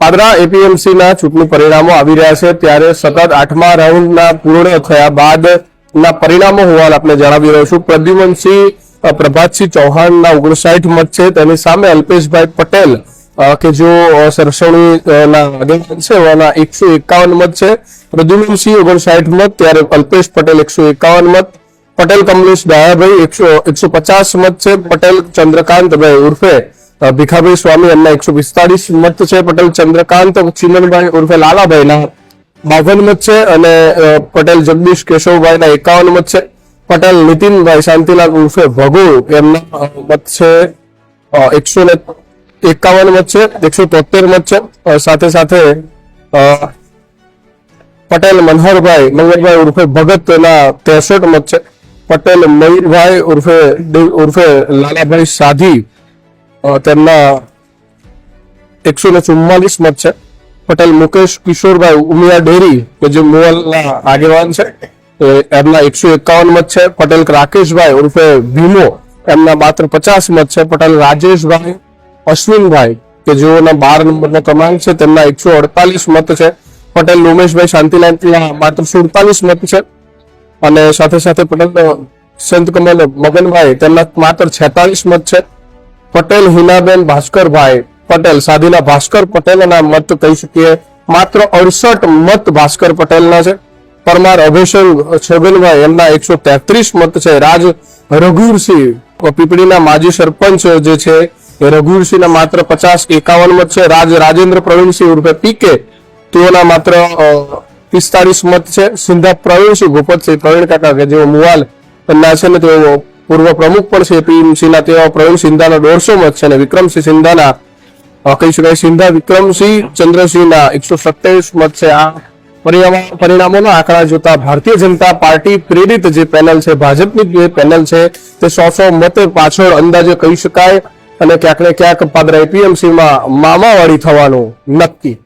Padra APMC ના ચૂંટણી પરિણામો આવી રહ્યા છે ત્યારે સતત આઠમા રાઉન્ડના પૂર્ણ થયા બાદ ના પરિણામો હોવાનું આપણે જણાવી રહ્યો છું. પ્રદ્યુમનસિંહ પ્રભાતસિંહ ચૌહાણના ઓગણસાઠ મત છે. તેની સામે અલ્પેશભાઈ પટેલ કે જો અ, ના આગેવાન છે એના એકસો એકાવન મત છે. પ્રદ્યુમનસિંહ ઓગણસાઠ મત ત્યારે અલ્પેશ પટેલ એકસો એકાવન મત. પટેલ કમલેશ દયાભાઈ એકસો એકસો પચાસ મત છે. પટેલ ચંદ્રકાંતભાઈ ઉર્ફે ભીખાભાઈ સ્વામી એમના એકસો પિસ્તાળીસ મત છે, પટેલ ચંદ્રકાંત ચિમનભાઈ ઉર્ફે લાલાભાઈના બાવન મત છે અને પટેલ જગદીશ કેશવભાઈના એકાવન મત છે. પટેલ નીતિનભાઈ શાંતિલાલ ઉર્ફે ભગુ એમના મત છે એકસો ને એકાવન મત છે, એકસો તોતેર મત છે. સાથે સાથે પટેલ મનહરભાઈ મંગળભાઈ ઉર્ફે ભગત ના ત્રેસઠ મત છે. પટેલ મયુરભાઈ ઉર્ફે ઉર્ફે લાલાભાઈ સાધી તેમના એકસો ને ચુમ્માલીસ મત છે. પટેલ મુકેશ કિશોરભાઈ ઉમિયા ડેરી, કે જે મોવલના આગેવાન છે એમના એકસો એકાવન મત છે. પટેલ રાકેશભાઈ ઉર્ફે ભીમો, એમના માત્ર પચાસ મત છે. પટેલ રાજેશભાઈ, અશ્વિનભાઈ, કે જેઓના બાર નંબરનો ક્રમાંક છે, તેમના એકસો અડતાલીસ મત છે. પટેલ ઉમેશભાઈ શાંતિલાલના માત્ર સુડતાલીસ મત છે. અને સાથે સાથે પટેલ સંત કમલ મગનભાઈ, તેમના માત્ર છેતાલીસ મત છે. પટેલ, હિનાબેન, ભાસ્કરભાઈ પટેલ, સાધીના ભાસ્કર પટેલના મત કહી શકીએ. માત્ર અડસઠ મત ભાસ્કર પટેલના છે. પરમાર અભયસંગ છગનભાઈ, એમના એકસો તેત્રીસ મત છે. રાજ રઘુરસિંહ પીપળીના માજી સરપંચ જે છે, એ રઘુરસિંહના માત્ર પચાસ એકાવન મત છે. રાજ રાજેન્દ્ર પ્રવીણસિંહ ઉર્ફે પીકે, તેઓના માત્ર પિસ્તાળીસ મત છે. સિંધા પ્રવીણસિંહ, ભૂપતસિંહ પ્રવીણ કાકા કે જેઓ મુવાલ એમના છે ને તેઓ પૂર્વ પ્રમુખ પણ છે પીએમસીના તેઓ પ્રવીણ સિંધાના દોઢસો મત છે અને વિક્રમસિંહ સિંધાના કહી શકાય સિંધા વિક્રમસિંહ ચંદ્રસિંહના એકસો સત્યાવીસ મત છે. આ પરિણામો, પરિણામોના આંકડા જોતા ભારતીય જનતા પાર્ટી પ્રેરિત જે પેનલ છે, ભાજપની જે પેનલ છે, તે સો સો મતે પાછળ અંદાજે કહી શકાય અને ક્યાંક ને ક્યાંક પાદરા એપીએમસીમાં મામાવાળી થવાનું નક્કી.